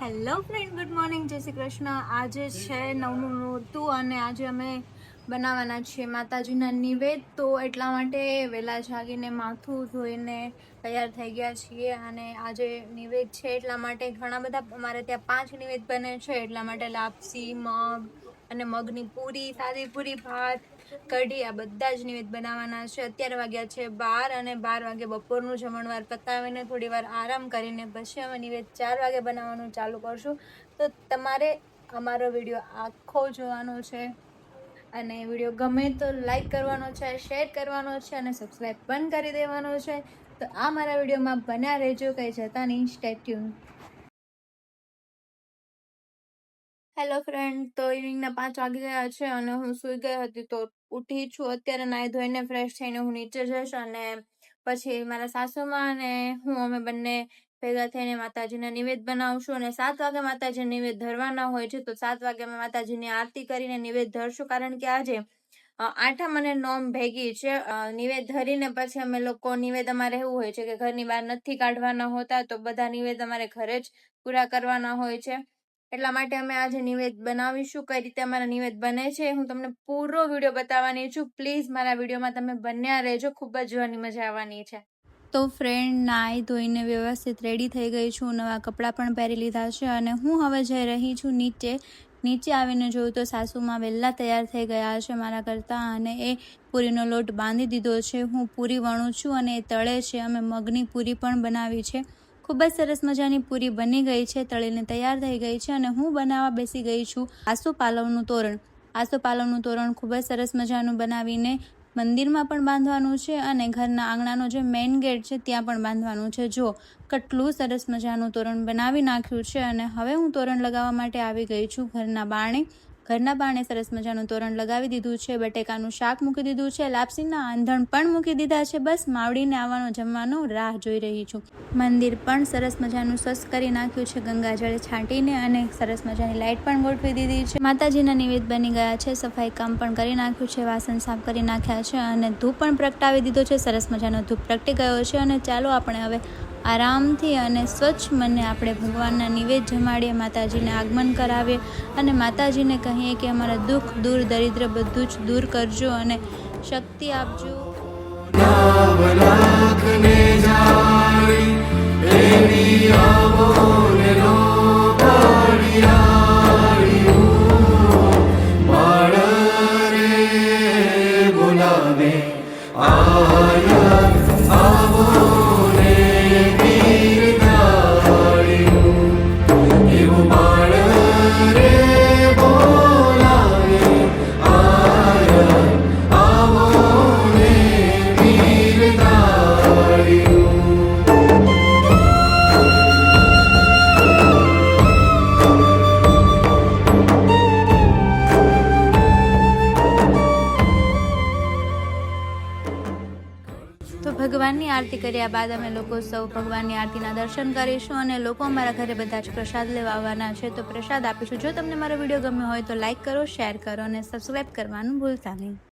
Hello friend good morning જય શ્રી કૃષ્ણ. આજે છે નવમું નોરતું અને આજે અમે બનાવવાના છીએ માતાજીના નિવેદ. તો એટલા માટે વહેલા જાગીને માથું ધોઈને તૈયાર થઈ ગયા છીએ અને આજે નિવેદ છે એટલા માટે ઘણા બધા અમારે ત્યાં પાંચ નિવેદ બને છે. એટલા માટે લાપસી, મગ અને મગની પૂરી, સાદી પૂરી, ભાત, કઢી, આ બધા જ નિવેદ બનાવવાના છે. અત્યારે વાગ્યા છે બાર અને બાર વાગે બપોરનું જમણવાર પતાવીને થોડી વાર આરામ કરીને પછી અમે નિવેદ ચાર વાગે બનાવવાનું ચાલુ કરશું. તો તમારે અમારો વીડિયો આખો જોવાનો છે અને વીડિયો ગમે તો લાઈક કરવાનો છે, શેર કરવાનો છે અને સબસ્ક્રાઈબ પણ કરી દેવાનો છે. તો આ મારા વિડીયોમાં બન્યા રહેજો, કંઈ જતા નહીં. સ્ટેટ્યુન હેલો ફ્રેન્ડ, તો ઇવનિંગના પાંચ વાગી ગયા છે અને હું સૂઈ ગઈ હતી, તો ઉઠી છું. અત્યારે નાહી ધોઈને ફ્રેશ થઈને હું નીચે જઈશ અને પછી મારા સાસુમાં અને હું, અમે બંને ભેગા થઈને માતાજીના નિવેદ બનાવશું અને સાત વાગે માતાજી નિવેદ ધરવાના હોય છે, તો સાત વાગે અમે માતાજીની આરતી કરીને નિવેદ ધરશું. કારણ કે આજે આઠમ અને નોમ ભેગી છે. નિવેદ ધરીને પછી અમે લોકો નિવેદ અમારે એવું હોય છે કે ઘરની બહાર નથી કાઢવાના હોતા, તો બધા નિવેદ અમારે ઘરે જ પૂરા કરવાના હોય છે. એટલા માટે અમે આજે નિવેદ બનાવીશું, કઈ રીતે અમારા નિવેદ બને છે હું તમને પૂરો વીડિયો બતાવવાની છું. પ્લીઝ મારા વિડીયોમાં તમે બન્યા રહેજો, ખૂબ જ જોવાની મજા આવવાની છે. તો ફ્રેન્ડ નાહી ધોઈને વ્યવસ્થિત રેડી થઈ ગઈ છું, નવા કપડાં પણ પહેરી લીધા છે અને હું હવે જઈ રહી છું નીચે નીચે આવીને જોયું તો સાસુમાં વહેલા તૈયાર થઈ ગયા છે મારા કરતાં અને એ પૂરીનો લોટ બાંધી દીધો છે. હું પૂરી વણું છું અને એ તળે છે, અમે મગની પૂરી પણ બનાવી છે. ખૂબ જ સરસ મજાની પૂરી બની ગઈ છે, તળીને તૈયાર થઈ ગઈ છે અને હું બનાવવા બેસી ગઈ છું આસુ પાલવનું તોરણ. આસુ પાલવનું તોરણ ખૂબ જ સરસ મજાનું બનાવીને મંદિરમાં પણ બાંધવાનું છે અને ઘરના આંગણાનો જે મેઇન ગેટ છે ત્યાં પણ બાંધવાનું છે. જો, કેટલું સરસ મજાનું તોરણ બનાવી નાખ્યું છે અને હવે હું તોરણ લગાવવા માટે આવી ગઈ છું ઘરના બારણે. ઘરના બાણે સરસ મજાનું તોરણ લગાવી દીધું છે, બટેકાનું શાક મૂકી દીધું છે, લાપસીના આંધણ પણ મૂકી દીધા છે, બસ માવડીને આવવાનો જમવાનો રાહ જોઈ રહી છું. મંદિર પણ સરસ મજાનું સ્વસ્થ કરી નાખ્યું છે ગંગાજળે છાંટીને અને સરસ મજાની લાઇટ પણ ગોઠવી દીધી છે. માતાજીના નિવેદ બની ગયા છે, સફાઈ કામ પણ કરી નાખ્યું છે, વાસણ સાફ કરી નાખ્યા છે અને ધૂપ પણ પ્રગટાવી દીધો છે, સરસ મજાનો ધૂપ પ્રગટી ગયો છે અને ચાલો આપણે હવે આરામથી અને સ્વચ્છ મને આપણે ભગવાનના નિવેદ જમાડીએ, માતાજીને આગમન કરાવીએ અને માતાજીને કહીએ કે અમારા દુઃખ, દૂર, દરિદ્ર બધું જ દૂર કરજો અને શક્તિ આપજો. આવો તો ભગવાનની આરતી કર્યા બાદ અમે લોકો સૌ ભગવાનની આરતીના દર્શન કરીશું અને લોકો અમારા ઘરે બધા જ પ્રસાદ લેવા આવવાના છે. તો પ્રસાદ આપીશું. જો તમને મારો વીડિયો ગમ્યો હોય તો લાઈક કરો, શેર કરો અને સબસ્ક્રાઈબ કરવાનું ભૂલતા નહીં.